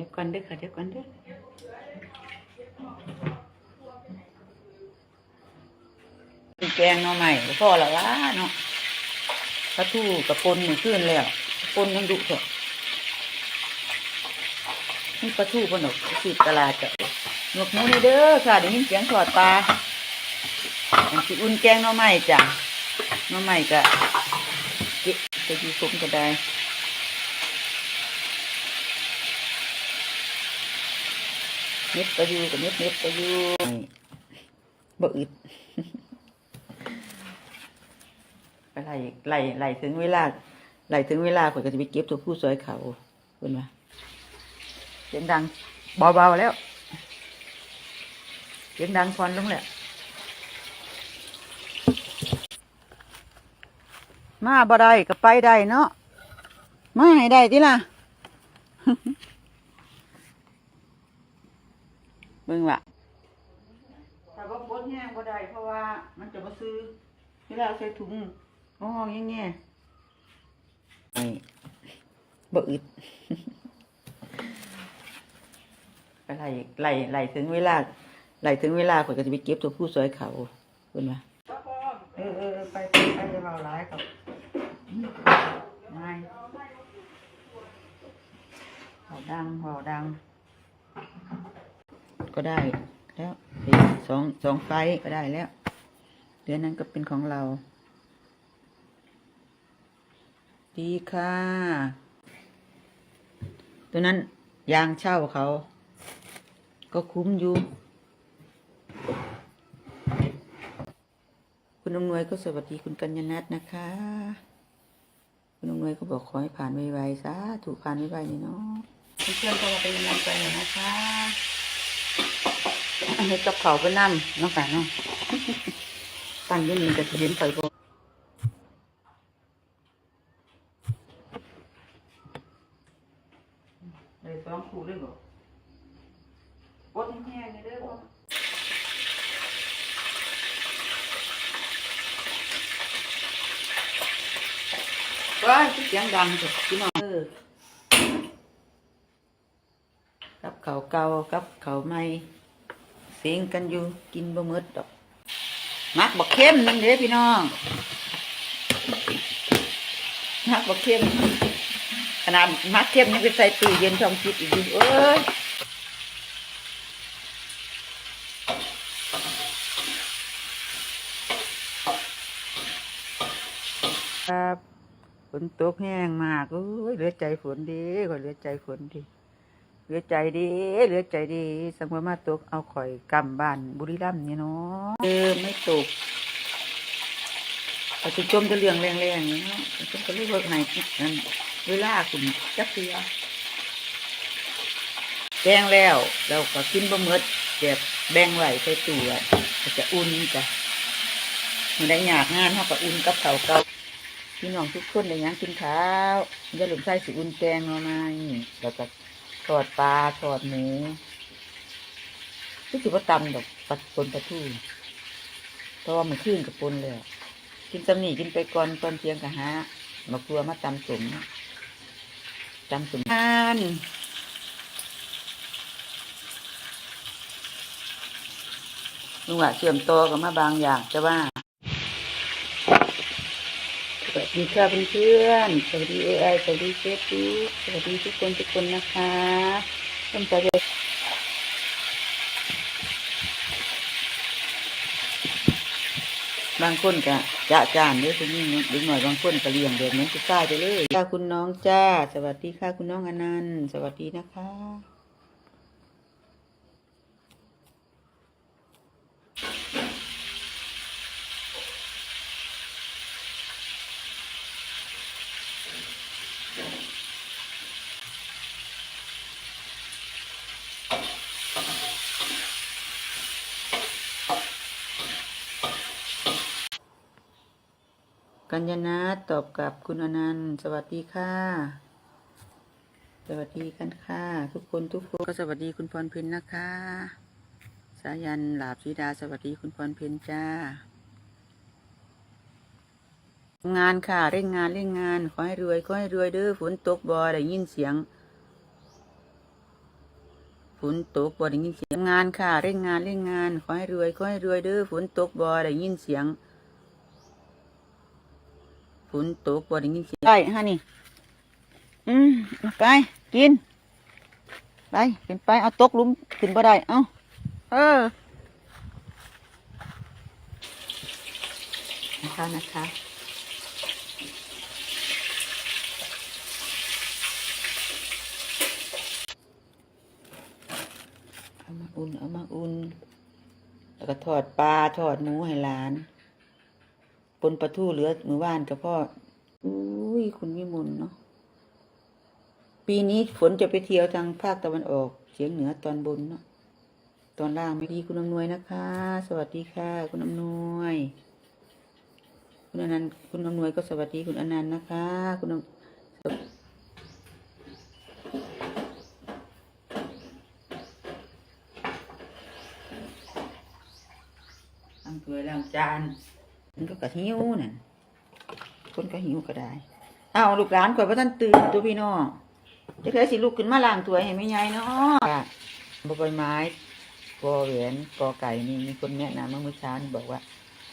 ดี๋ยวก่อนเด้อค่ะเดี๋ยวก่อนเด้อแกงหน่อใหม่พ่อละวะเนาะปลาทูกับปนหนึ่งขึ้นแล้วปนยังดุเถอะนี่ปลาทูปนกสิตลาดจ้ะหนวกหมูนี่เด้อค่ะเดี๋ยวนี้เสียงถอดปลาอันสิอุ่นแกงหน่อใหม่จ้ะหน่อใหม่กะเก็บจะอยู่คุ้มก็ได้ เน็บก็อยู่กับเน็บเน็บก็อยู่บ่อึดก็ไล่ไล่ไล่ถึงเวลาไหลถึงเวลาข่อยก็จะไปเก็บตัวผู้สวยเขาเพิ่นว่าเสียงดังเบาๆแล้วเสียงดังพรลงแล้วมาบ่ได้ก็ไปได้เนาะมาให้ได้ติล่ะ เบิ่งละถ้าว่าปดแห้งบ่ได้เพราะว่ามันจะมาซื้อเวลาใส่ถุงห้องๆอย่างเงี้ยนี่บ่อึดก็ไล่ไล่ไล่ถึงเวลาไล่ถึงเวลาข่อยก็จะไปเก็บตัวผู้สวยเขาเพิ่นว่าเออเออไปไปไปจะเบาร้ายครับนายเบาดังเบาดัง ก็ได้ แล้วสองสองไฟล์ก็ได้แล้วเดือนนั้นก็เป็นของเรา ดีค่ะ ตัวนั้นยางเช่าเขา ก็คุ้มอยู่ คุณอำนวยก็สวัสดีคุณกัญญนัทนะคะ คุณอำนวยก็บอกขอให้ผ่านไวๆซะถูกผ่านไวๆนี่เนาะเพื่อนๆก็มาเป็นกำลังใจหน่อยนะคะ อันนี้กับเขาวไปนั่นน้องกันเนาะตั้งอยืนนี่ก็จะเห็นไฟบ่เลยสองคู่เลยบ่ปดแห้งๆนี่เด้อบ่ว้ายเสียงดังจ้ะพี่น้องเออกับเขาวเก่ากับเขาวใหม่ เสียงกันอยู่กินบะมืดดอกมักบักเข้มนั่นเด้พี่น้องมักบักเข้มขนาดมักเข้มยังไปใส่ตู้เย็นช่องคิดอีกอยู่เอ้ยครับฝนตกแห้งมากโอ้ยเหลือใจฝนดีกว่าเหลือใจฝนดี เหลือใจดีเหลือใจดีสังวามาตกเอาข่อยกำบ้านบุรีรัมย์นี่เนาะเออไม่ตกแต่จะจมจะเรื่องแรงๆนี่เนาะจมจะเรื่องไหนนั่นเวลาคุณจักเสียแกงแล้วเราก็กินบะหมดแบบแบ่งไว้ใส่ตู้ก็จะอุ่นจ้ะมันได้ยากงานเท่ากับอุ่นกับเขาเก่าพี่น้องทุกคนได้หยังกินข้าวอย่าลืมใส่สิอุ่นแกงมาไหมแล้วก็ ทอดปลาทอดหมูรู้สึกว่าตำดอกปัดปนปลาทูเพราะว่ามันขึ้นกับปนเลยกินตำหนิกินไปก่อนตอนเทียงกะฮะมาครัวมาตำสมตำสมทานลุงว่าเชื่อมโตกับมาบางอย่างจะว่าสวัส ดีค่ะเพื่อนๆสวัสดีเอไอสวัสดีเฟซบุ๊กสวัสดีทุกคนทุกคนนะคะต้นใจเลยบางคนก็จะจานด้วยคุณนี่ด็กหน่อยบางคนก็เลี้ยงเดือดเหมือนกุซ่าไปเลยค่ะคุณน้องจ้า สวัสดีค่ะคุณน้องอนันต์สวัสดีนะคะ กัญญนาตอบกับคุณอนันต์ สวัสดีค่ะ สวัสดีกันค่ะ ทุกคนทุกคนก็สวัสดีคุณพรเพ็ญนะคะ สายันหลาบสีดา สวัสดีคุณพรเพ็ญจ้างานค่ะ เร่งงานเร่งงานขอให้รวยขอให้รวยเด้อฝนตกบอได้ยินเสียงฝนตกบ่ได้ยินเสียงงานค่ะ เร่งงานเร่งงานขอให้รวยขอให้รวยเด้อฝนตกบ่ได้ยินเสียง ฝนตกบ่ได้ยินเสียงไปฮะนี่ อืมเอาไป กิน ไปกินไป เอาตกหลุมขึ้นบ่ได้ เอาเออ นะคะนะคะเอามาอุ่น เอามาอุ่น แล้วก็ทอดปลาทอดหมูให้หลาน ปนปลาทูเหลือมือว่านกับพ่ออุ้ยคุณวิมลเนาะปีนี้ฝนจะไปเที่ยวทางภาคตะวันออกเฉียงเหนือตอนบนเนาะตอนล่างไม่ดีคุณอำนวยนะคะ สวัสดีค่ะ คุณอำนวย คุณอนันต์คุณอำนวยก็สวัสดีคุณอนันต์นะคะ คุณอำล้างถ้วยล้างจาน มันก็กระหิวนั่นคนก็หิวก็ได้เอาลูกหลานก่อนว่าะท่านตื่นตัวพี่น้องจะเคยสิลูกขึ้นมาล้างถ้วยให้ไม่ใหญ่เนาะบใบไม้กอแหวนกอไก่นี่มีคนแนะนำเมื่อเช้านี่บอกว่า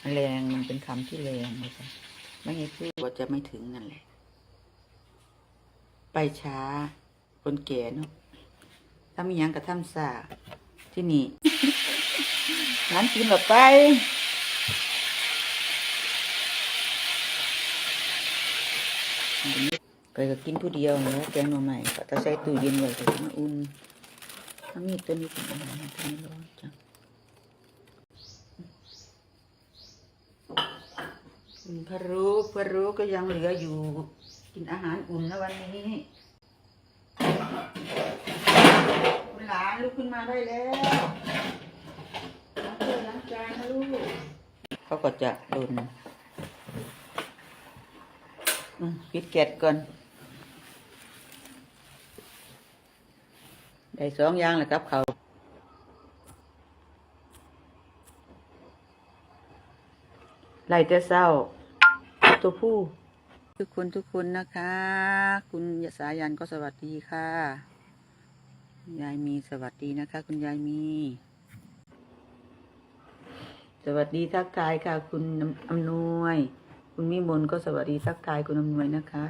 มันแรงมันเป็นคำที่แรงเลยจ้ะไม่ให้พูดว่าจะไม่ถึงนั่นแหละ ไปช้า คนแก่เนาะถ้ามียังกระทำซาที่นี่ร้นกินหลบไป ไปก็กินผู้เดียวเนาะแกงหน่อใหม่ก็จะใส่ตู้เย็นไว้ก็จะมาอุ่นถ้ามีตัวนี้เป็นอาหารทำร้อนจังอืมพะโรุพะโรุก็ยังเหลืออยู่ กินอาหารอุ่นนะวันนี้คุณหลานลุกขึ้นมาได้แล้วล้างถ้วยล้างจานนะลูกเขาก็จะโดนอืมปิดแก๊สก่อน ได้สองอย่างแล้วกับเขาวไล่แต่เศร้า ตัวผู้ ทุกคนทุกคนนะคะ คุณยสายันก็สวัสดีค่ะยายมีสวัสดีนะคะ คุณยายมี สวัสดีทักทายค่ะ คุณอำนวย คุณมิมนก็สวัสดีทักทายคุณอำนวยนะคะ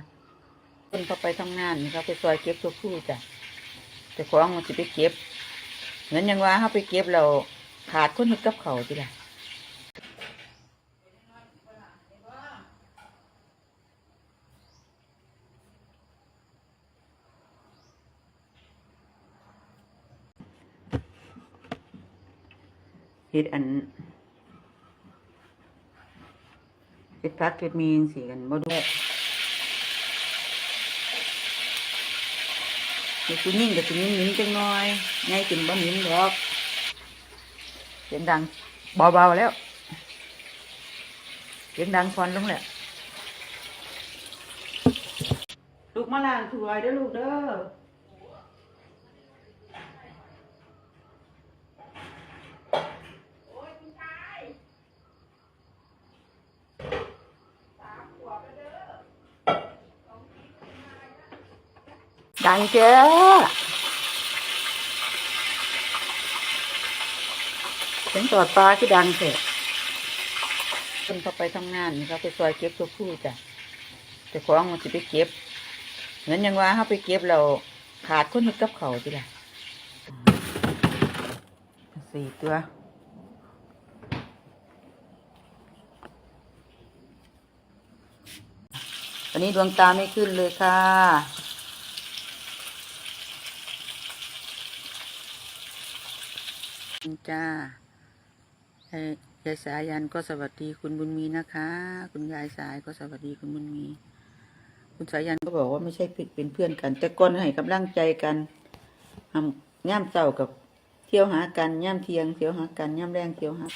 คนเขาไปทำงานเขาไปซอยเก็บตัวผู้จ้ะ แต่ของมันจะไปเก็บเหมือนอยังว่าเขาไปเก็บเราขาดคนเฮ็ดกับเขาจีละเฮ็ดอันเฮ็ดพักเฮ็ดมีจังสิกันบ่ดูเฮ็ ดผู้หญิงก็สิหมิ่นจังน้อยง่ายกินบะหมิ่นดอกเสียงดังเบาๆแล้วเสียงดังพรลงแล้วลูกมาล้างถ้วยเด้อลูกเด้อ ดังเจ้าเสียงตอดปลาคือดังเถอะคนเขาไปทำงานเขาไปซอยเก็บตัวผู้จ้ะแต่ของมันจะไปเก็บเหมือนอยังว่าเขาไปเก็บเราขาดคนเฮ็ดกับเขาวจีละสี่ตัวตอนนี้ดวงตาไม่ขึ้นเลยค่ะ จ้าเอ่อยายสายันก็สวัสดีคุณบุญมีนะคะ คุณยายสายก็สวัสดีคุณบุญมี คุณสายันก็บอกว่าไม่ใช่เป็นเพื่อนกัน แต่ก่อนให้กำลังใจกันทำย่ามเจ้ากับเที่ยวหากันย่ามเทียงเที่ยวหากันย่ามแรงเที่ยวหา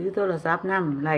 ถือโทรศัพท์นั่ไหล